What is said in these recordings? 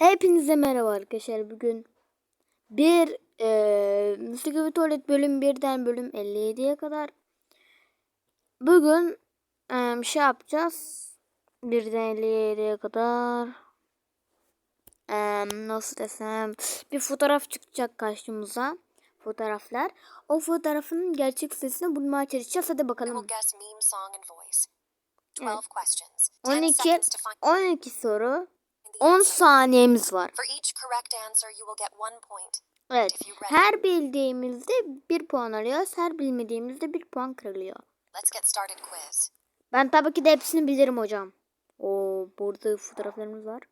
Hepinize merhaba arkadaşlar. Bugün bir eee Mısır gibi tuvalet bölüm 1'den bölüm 57'ye kadar bugün eee, şey yapacağız. 1'den 57'ye kadar eee, nasıl desem bir fotoğraf çıkacak karşımıza. Fotoğraflar. O fotoğrafın gerçek sesini bulmaya çalışacağız. Hadi bakalım. Evet. 12 questions. 10 12 seconds to find 12 soru. The 10 answer. saniyemiz var. Evet. Her bildiğimizde bir puan alıyoruz. Her bilmediğimizde bir puan kırılıyor. Ben tabii ki de hepsini bilirim hocam. Oo, burada fotoğraflarımız var.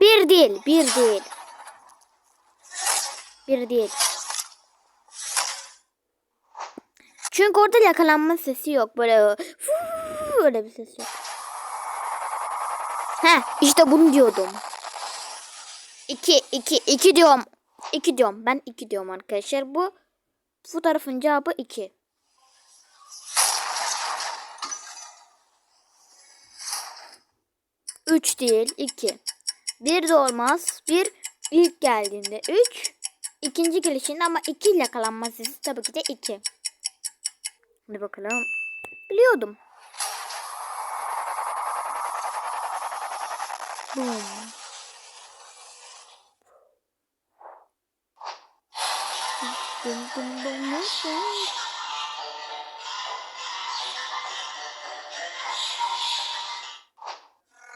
Bir değil, bir değil. Bir değil. Çünkü orada yakalanma sesi yok. Böyle fuu, öyle bir ses yok. Heh, işte bunu diyordum. 2 2 2 diyorum. 2 diyorum. Ben 2 diyorum arkadaşlar. Bu fotoğrafın cevabı 2. Üç değil, iki. Bir de olmaz. Bir ilk geldiğinde üç. ikinci gelişinde ama iki yakalanma sesi tabii ki de iki. Hadi bakalım. Biliyordum. Boom. Dum dum dum dum.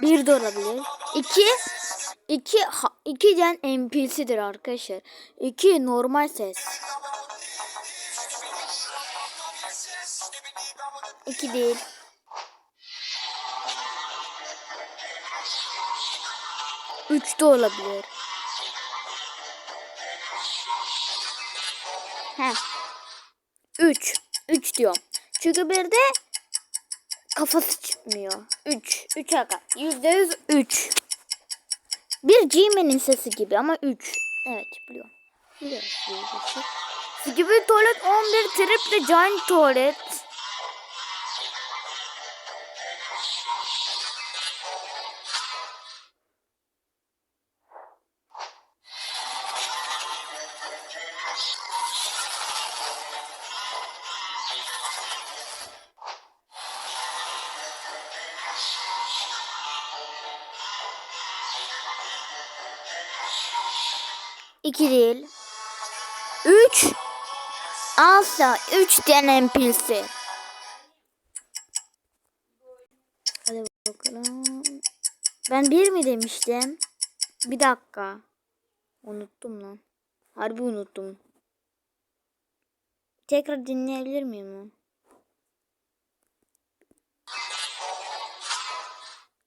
Bir de olabilir. İki, iki, iki den NPC'dir arkadaşlar. İki normal ses. İki değil. Üç de olabilir. He. 3. 3 diyorum. Çünkü bir de kafası çıkmıyor. 3. 3 aga. %100 3. Bir G-Man'in sesi gibi ama 3. Evet biliyorum. Biliyorum. Gibi tuvalet 11 triple giant tuvalet. İki değil. Üç. Asla üç tane NPC. Hadi bakalım. Ben bir mi demiştim? Bir dakika. Unuttum lan. Harbi unuttum. Tekrar dinleyebilir miyim onu?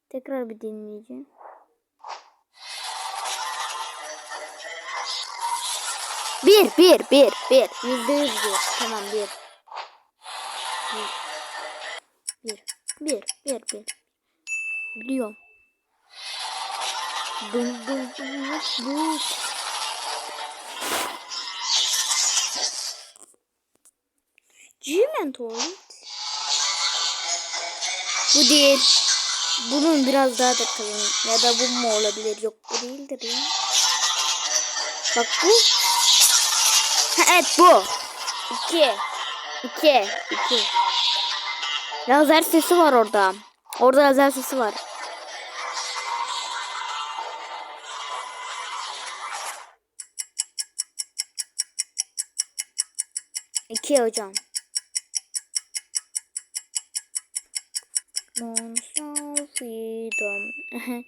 Tekrar bir dinleyeceğim. Bir, bir, bir, bir. Yüzde yüz bir. Tamam bir. Bir. Bir, bir, bir. Biliyorum. Dum dum dum dum. G-Man tuvalet. Bu değil. Bunun biraz daha da kalın. Ya da bu mu olabilir? Yok bu değildir ya. Bak bu. Evet bu. İki. İki. İki. Lazer sesi var orada. Orada lazer sesi var. İki hocam. Monster Freedom.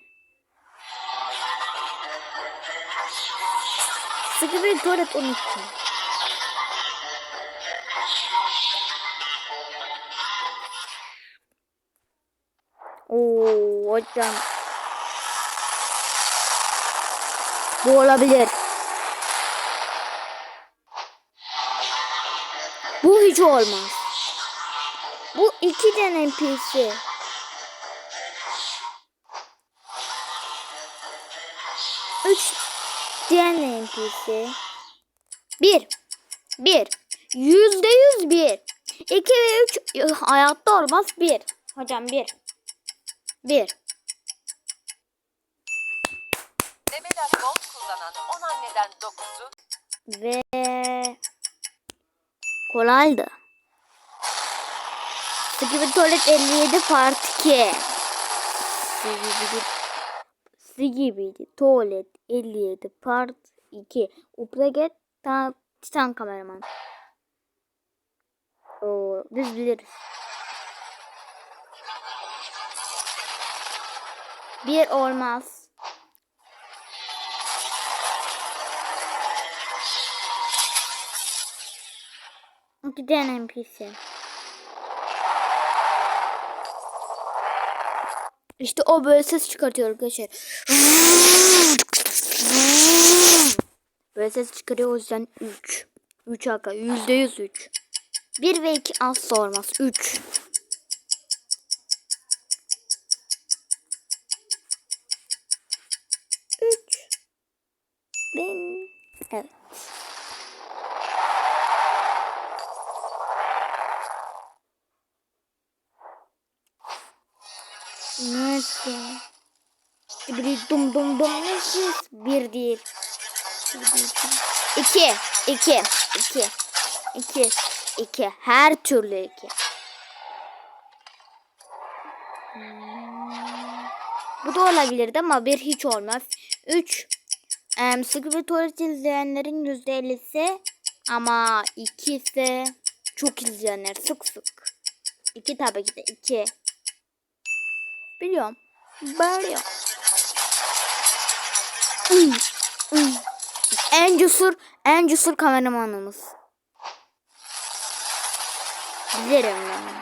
Sıkı bir tuvalet 12. hocam. Bu olabilir. Bu hiç olmaz. Bu iki tane NPC. Üç tane NPC. Bir. Bir. Yüzde yüz bir. 2 ve 3 hayatta olmaz. 1. Hocam 1. 1. Demeler Gold kullanan 10 anneden 9'u Ve kolaydı. Skibidi Tuvalet 57 Part 2. Skibidi, Skibidi Tuvalet 57 Part 2. Upraget ta, Titan kameraman. Oo, biz biliriz. Bir olmaz. Tane NPC. İşte o böyle ses çıkartıyor arkadaşlar. Böyle ses çıkarıyor o yüzden 3. 3 hakika %100 3. 1 ve 2 asla olmaz. 3. Üç. Ben. Evet. Nasıl? Bir dum dum dum nasıl? Bir değil. Bir değil. İki. İki. İki. İki. İki. Her türlü iki. Hmm. Bu da olabilirdi ama bir hiç olmaz. Üç. Um, bir tuvalet izleyenlerin yüzde ellisi ama iki ise çok izleyenler sık sık. İki tabii ki de iki. Biliyorum. Hmm. En cesur, en cesur kameramanımız. Bilirim ben.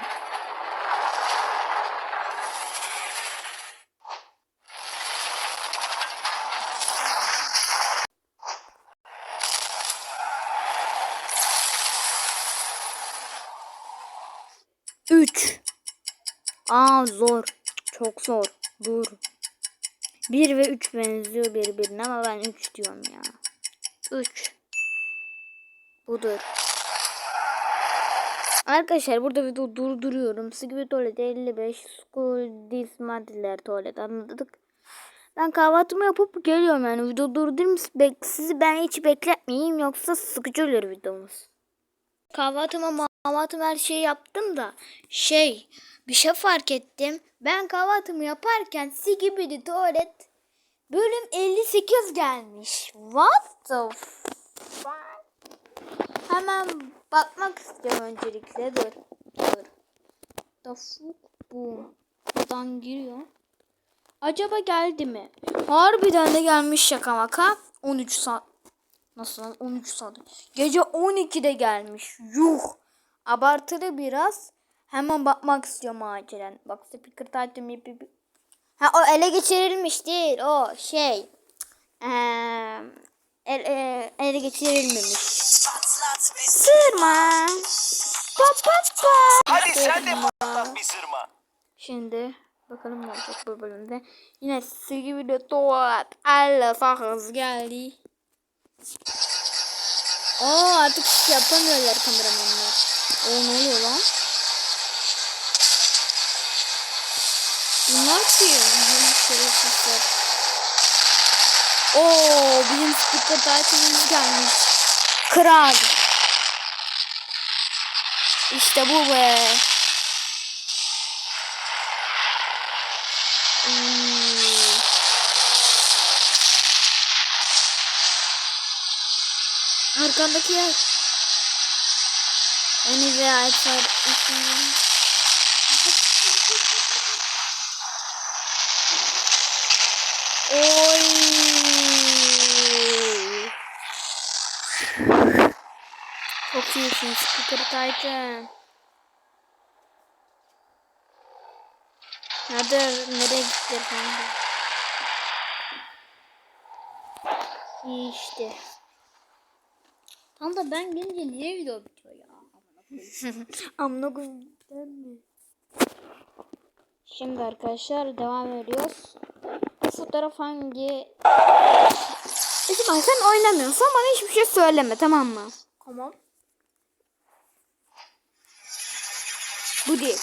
Üç. Aa zor. Çok zor. Dur. 1 ve 3 benziyor birbirine ama ben 3 diyorum ya. 3. Budur. Arkadaşlar burada video durduruyorum. Sigrid tuvalet 55. School dismantler tuvalet anladık. Ben kahvaltımı yapıp geliyorum yani video durdurayım. Bek sizi ben hiç bekletmeyeyim yoksa sıkıcı olur videomuz. Kahvaltıma kahvaltım her şeyi yaptım da şey bir şey fark ettim. Ben kahvaltımı yaparken Sigibidi tuvalet bölüm 58 gelmiş. What the fuck? Hemen bakmak istiyorum öncelikle. Dur. Dur. The fuck bu. Buradan giriyor. Acaba geldi mi? Harbiden de gelmiş şaka maka. 13 saat. Nasıl lan? 13 saat. Gece 12'de gelmiş. Yuh. Abartılı biraz. Hemen bakmak istiyorum acilen. Bak speaker yap- Ha o ele geçirilmiş değil. O şey. Eee el, e, ele geçirilmemiş. Sırma. Pa pa pa. Hadi sen de patlat bir sırma. Şimdi bakalım ne olacak bu bölümde. Yine sizi gibi de tuvalet. Allah sakız geldi. Oo artık hiç yapamıyorlar kameramanlar. O ne oluyor lan? Bunlar kim? Bizim şerefsizler. Oo bizim speaker title'ımız gelmiş. Kral. İşte bu be. Hmm. Arkandaki yer. Beni ve Ayfer. Oy. Çok iyisin Speaker Titan. Hadi nereye gittiler kanka? İyi işte. Tam da ben gelince niye video bitiyor ya? Amına koyayım. Şimdi arkadaşlar devam ediyoruz. Bu fotoğraf hangi? İsmail sen oynamıyorsan bana hiçbir şey söyleme tamam mı? Tamam. Bu değil.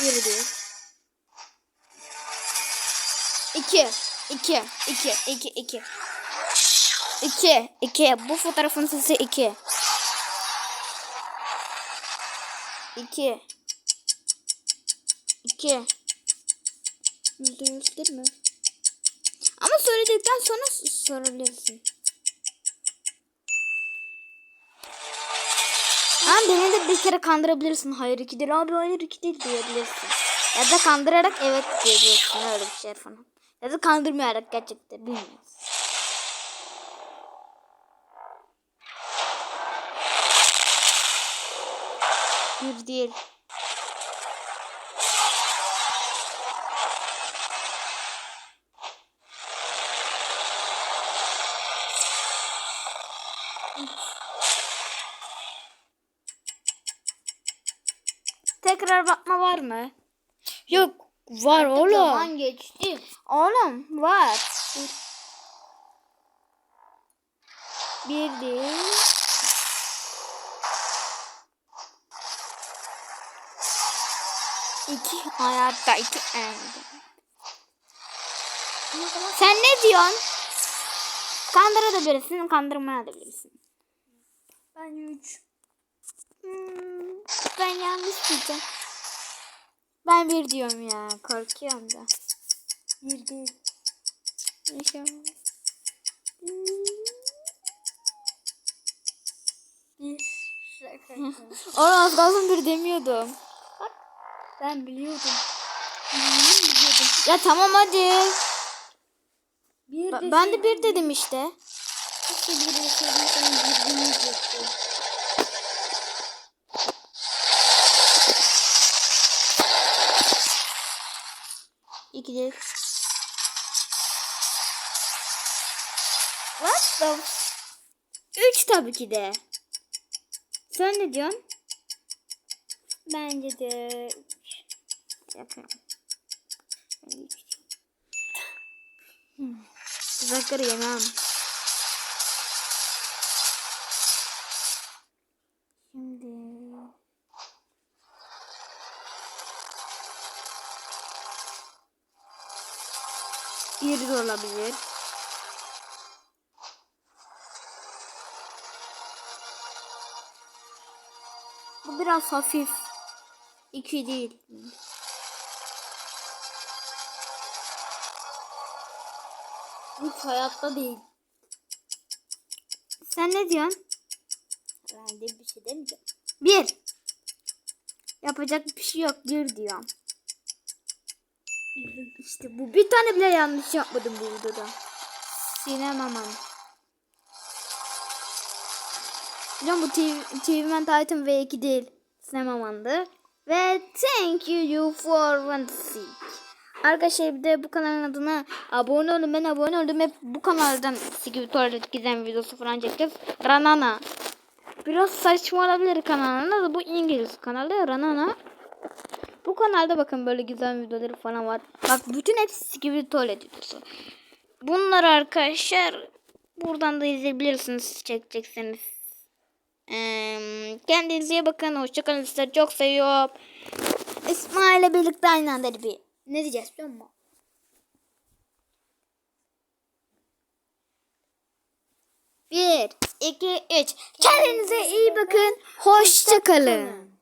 Bir değil. İki. İki. İki. İki. İki. İki. İki. Bu fotoğrafın sesi iki. İki. İki. Yüzde yüz değil mi? Ama söyledikten sonra sorabilirsin. Ama beni de bir kere kandırabilirsin. Hayır iki değil abi hayır iki değil diyebilirsin. Ya da kandırarak evet diyebilirsin öyle bir şey falan. Ya da kandırmayarak gerçekten bilmiyoruz. Bir değil. Tekrar bakma var mı? Yok. Var oğlum. Zaman geçti. Oğlum var. Bir değil. İki hayatta iki elde. Sen ne diyorsun? Kandırabilirsin, kandırmayabilirsin. Ben 3. Hmm, ben yanlış diyeceğim. Ben bir diyorum ya, korkuyorum da. 1 değil. İnşallah. 1. Şaka. Oğlum az kalsın bir demiyordum. ben biliyordum. Ya tamam hadi. 1 Ba- Ben de bir dedim işte. Keşke bir sen bir demeyecektin. İki değil. What the? Üç tabii ki de. Sen ne diyorsun? Bence de. Yapıyorum. Diyorum. Hmm. Yemem. Olabilir. Bu biraz hafif. İki değil. Hiç hayatta değil. Sen ne diyorsun? Ben de bir şey demeyeceğim. Bir. Yapacak bir şey yok. Bir diyorum. İşte bu. Bir tane bile yanlış yapmadım bu videoda. Sinem aman. Hocam bu TV, TV Titan V2 değil. Sinem amandı. Ve thank you you for watching. Arkadaşlar bir de bu kanalın adına abone olun. Ben abone oldum. Hep bu kanaldan gibi tuvalet gizem videosu falan çekeceğiz. Ranana. Biraz saçma olabilir kanalın adı. Bu İngiliz kanalı Ranana. Bu kanalda bakın böyle güzel videoları falan var. Bak bütün hepsi gibi tuvalet videosu. Bunları arkadaşlar buradan da izleyebilirsiniz çekecekseniz. Ee, kendinize iyi bakın. Hoşçakalın. Sizleri çok seviyorum. İsmail'le birlikte aynı anda bir. Ne diyeceğiz biliyor musun? Bir, iki, üç. Kendinize iyi bakın. Hoşçakalın.